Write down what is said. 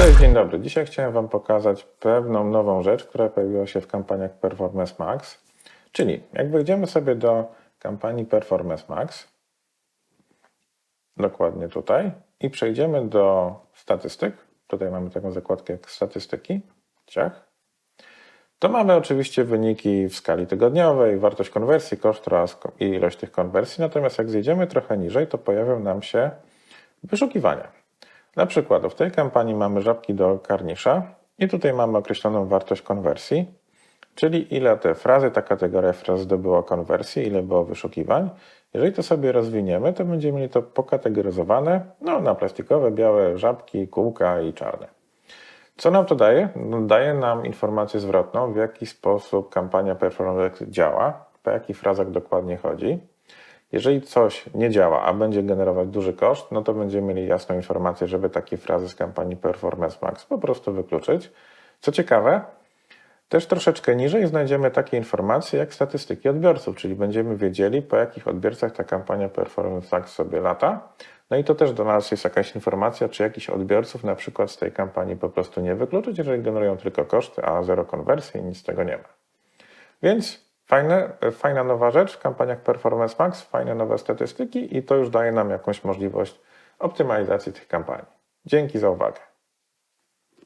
Dzień dobry. Dzisiaj chciałem Wam pokazać pewną nową rzecz, która pojawiła się w kampaniach Performance Max. Czyli jak wejdziemy sobie do kampanii Performance Max, dokładnie tutaj, i przejdziemy do statystyk, tutaj mamy taką zakładkę jak statystyki, ciach, to mamy oczywiście wyniki w skali tygodniowej, wartość konwersji, koszt oraz ilość tych konwersji. Natomiast jak zejdziemy trochę niżej, to pojawią nam się wyszukiwania. Na przykład w tej kampanii mamy żabki do karnisza i tutaj mamy określoną wartość konwersji, czyli ile te frazy, ta kategoria fraz zdobyła konwersji, ile było wyszukiwań. Jeżeli to sobie rozwiniemy, to będziemy mieli to pokategoryzowane no, na plastikowe, białe żabki, kółka i czarne. Co nam to daje? No, daje nam informację zwrotną, w jaki sposób kampania Performance działa, po jakich frazach dokładnie chodzi. Jeżeli coś nie działa, a będzie generować duży koszt, no to będziemy mieli jasną informację, żeby takie frazy z kampanii Performance Max po prostu wykluczyć. Co ciekawe, też troszeczkę niżej znajdziemy takie informacje jak statystyki odbiorców, czyli będziemy wiedzieli, po jakich odbiorcach ta kampania Performance Max sobie lata. No i to też do nas jest jakaś informacja, czy jakichś odbiorców na przykład z tej kampanii po prostu nie wykluczyć, jeżeli generują tylko koszty, a zero konwersji i nic z tego nie ma. Więc fajne, fajna nowa rzecz w kampaniach Performance Max, fajne nowe statystyki i to już daje nam jakąś możliwość optymalizacji tych kampanii. Dzięki za uwagę.